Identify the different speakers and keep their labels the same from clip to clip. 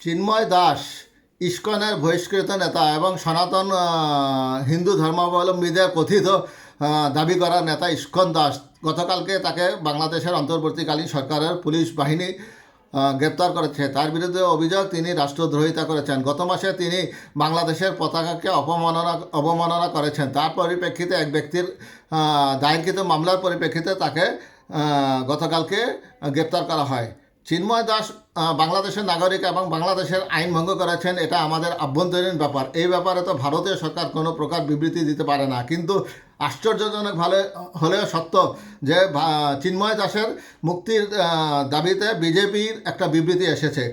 Speaker 1: চিন্ময় দাস, ইস্কনের বহিষ্কৃত নেতা এবং সনাতন হিন্দু ধর্মাবলম্বীদের কথিত দাবি করা নেতা ইস্কন দাস। গতকালকে তাকে বাংলাদেশের অন্তর্বর্তীকালীন সরকারের পুলিশ বাহিনী গ্রেপ্তার করেছে। তার বিরুদ্ধে অভিযোগ তিনি রাষ্ট্রদ্রোহিতা করেছেন। গত মাসে তিনি বাংলাদেশের পতাকাকে অপমাননা, অবমাননা করেছেন। তার পরিপ্রেক্ষিতে এক ব্যক্তির দায়েরকৃত মামলার পরিপ্রেক্ষিতে তাকে গতকালকে গ্রেপ্তার করা হয়। চিন্ময় দাস বাংলাদেশের নাগরিক এবং বাংলাদেশের আইন ভঙ্গ করেছেন, এটা আমাদের আভ্যন্তরীণ ব্যাপার। এই ব্যাপারে তো ভারতীয় সরকার কোনো প্রকার বিবৃতি দিতে পারে না। কিন্তু আশ্চর্যজনক ভালো, হলেও সত্য যে চিন্ময় দাসের মুক্তির দাবিতে বিজেপির একটা বিবৃতি এসেছে।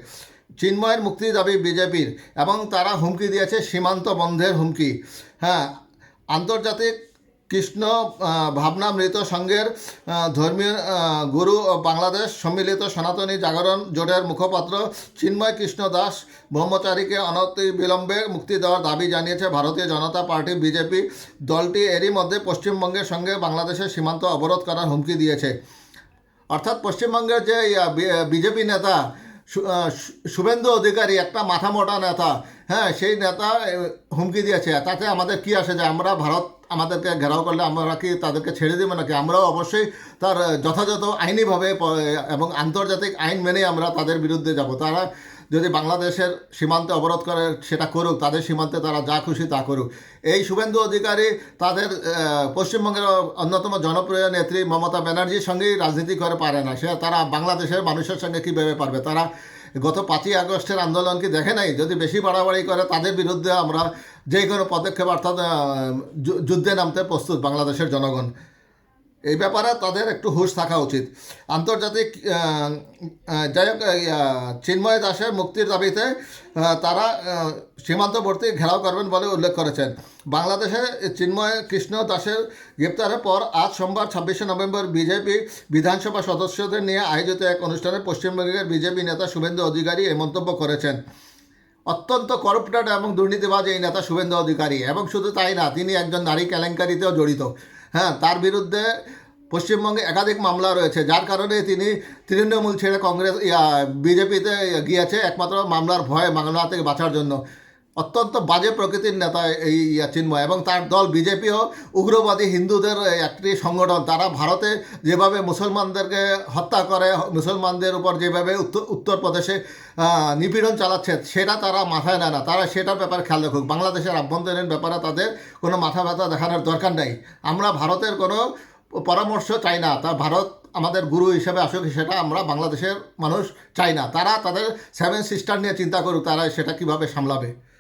Speaker 1: চিন্ময়ের মুক্তি দাবি বিজেপির এবং তারা হুমকি দিয়েছে সীমান্ত বন্ধের হুমকি। হ্যাঁ আন্তর্জাতিক কৃষ্ণ ভাবনামৃত সংঘের ধর্মীয় গুরু বাংলাদেশ সম্মিলিত সনাতনী জাগরণ জোটের মুখপাত্র চিন্ময় কৃষ্ণ দাস ব্রহ্মচারীকে অনতি বিলম্বে মুক্তি দেওয়ার দাবি জানিয়েছে ভারতীয় জনতা পার্টি বিজেপি। দলটি এরই মধ্যে পশ্চিমবঙ্গের সঙ্গে বাংলাদেশের সীমান্ত অবরোধ করার হুমকি দিয়েছে। অর্থাৎ পশ্চিমবঙ্গের যে বিজেপি নেতা শুভেন্দু অধিকারী একটা মাথা মোটা নেতা হ্যাঁ সেই নেতা হুমকি দিয়েছে। তাতে আমাদের কি আসে যে আমরা ভারত আমাদেরকে ঘেরাও করলে আমরা কি তাদেরকে ছেড়ে দেবো নাকি? আমরাও অবশ্যই তার যথাযথ আইনিভাবে এবং আন্তর্জাতিক আইন মেনে আমরা তাদের বিরুদ্ধে যাব। তারা যদি বাংলাদেশের সীমান্তে অবরোধ করে সেটা করুক, তাদের সীমান্তে তারা যা খুশি তা করুক। এই শুভেন্দু অধিকারী তাদের পশ্চিমবঙ্গের অন্যতম জনপ্রিয় নেত্রী মমতা ব্যানার্জির সঙ্গেই রাজনীতি করে পারে না। সে, তারা বাংলাদেশের মানুষের সঙ্গে কীভাবে পারবে? তারা গত পাঁচই আগস্টের আন্দোলনকে দেখে নাই? যদি বেশি বাড়াবাড়ি করে, তাদের বিরুদ্ধে আমরা যে কোনো পদক্ষেপ, অর্থাৎ যুদ্ধে নামতে প্রস্তুত বাংলাদেশের জনগণ। এই ব্যাপারে তাদের একটু হুঁশ থাকা উচিত। আন্তর্জাতিক যাই হোক চিন্ময় দাসের মুক্তির দাবিতে তারা সীমান্তবর্তী ঘেরাও করবেন বলে উল্লেখ করেছেন। বাংলাদেশে চিন্ময় কৃষ্ণ দাসের গ্রেপ্তারের পর আজ সোমবার, ছাব্বিশে নভেম্বর বিজেপি বিধানসভা সদস্যদের নিয়ে আয়োজিত এক অনুষ্ঠানে পশ্চিমবঙ্গের বিজেপি নেতা শুভেন্দু অধিকারী এই মন্তব্য করেছেন। অত্যন্ত করপ্টেড এবং দুর্নীতিবাজ এই নেতা শুভেন্দু অধিকারী, এবং শুধু তাই না, তিনি একজন নারী কেলেঙ্কারিতেও জড়িত। হ্যাঁ তার বিরুদ্ধে পশ্চিমবঙ্গে একাধিক মামলা রয়েছে, যার কারণে তিনি তৃণমূল ছেড়ে কংগ্রেস বিজেপিতে গিয়েছে একমাত্র মামলার ভয়ে মামলা থেকে বাঁচার জন্য। অত্যন্ত বাজে প্রকৃতির নেতা এই চিন্ময়। এবং তার দল বিজেপিও উগ্রবাদী হিন্দুদের একটি সংগঠন। তারা ভারতে যেভাবে মুসলমানদেরকে হত্যা করে, মুসলমানদের উপর যেভাবে উত্তর, উত্তরপ্রদেশে নিপীড়ন চালাচ্ছে, সেটা তারা মাথায় নেয় না। তারা সেটার ব্যাপারে খেয়াল রাখুক। বাংলাদেশের আভ্যন্তরীণ ব্যাপারে তাদের কোনো মাথা ব্যথা দেখানোর দরকার নেই। আমরা ভারতের কোনো পরামর্শ চাই না। তা ভারত আমাদের গুরু হিসেবে আসুক, সেটা আমরা বাংলাদেশের মানুষ চাই না। তারা তাদের সেভেন সিস্টার নিয়ে চিন্তা করুক, তারা সেটা কীভাবে সামলাবে।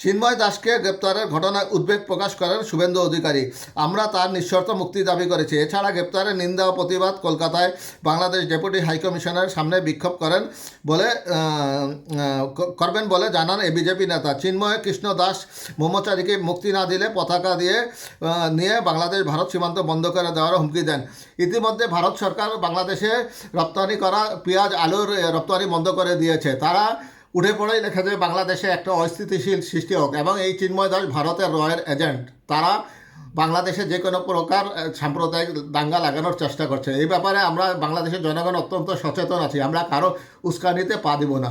Speaker 1: চিন্ময় দাসকে গ্রেপ্তারের ঘটনায় উদ্বেগ প্রকাশ করেন শুভেন্দু অধিকারী। আমরা তার নিঃশর্ত মুক্তি দাবি করেছি। এছাড়া গ্রেপ্তারের নিন্দা ও প্রতিবাদ কলকাতায় বাংলাদেশ ডেপুটি হাইকমিশনের সামনে বিক্ষোভ করেন বলে করবেন বলে জানান এই বিজেপি নেতা। চিন্ময় কৃষ্ণ দাস মোমচারীকে মুক্তি না দিলে পতাকা দিয়ে নিয়ে বাংলাদেশ, ভারত সীমান্ত বন্ধ করে দেওয়ার হুমকি দেন। ইতিমধ্যে ভারত সরকার বাংলাদেশে রপ্তানি করা পেঁয়াজ, আলুর রপ্তানি বন্ধ করে দিয়েছে। তারা উঠে পড়েই লেখা যায়, বাংলাদেশে একটা অস্থিতিশীল সৃষ্টি হোক এবং এই চিন্ময় দাস ভারতের রয়ের এজেন্ট। তারা বাংলাদেশে যে কোনো প্রকার সাম্প্রদায়িক দাঙ্গা লাগানোর চেষ্টা করছে। এই ব্যাপারে আমরা বাংলাদেশের জনগণ অত্যন্ত সচেতন আছি। আমরা কারও উস্কানিতে পা দিব না।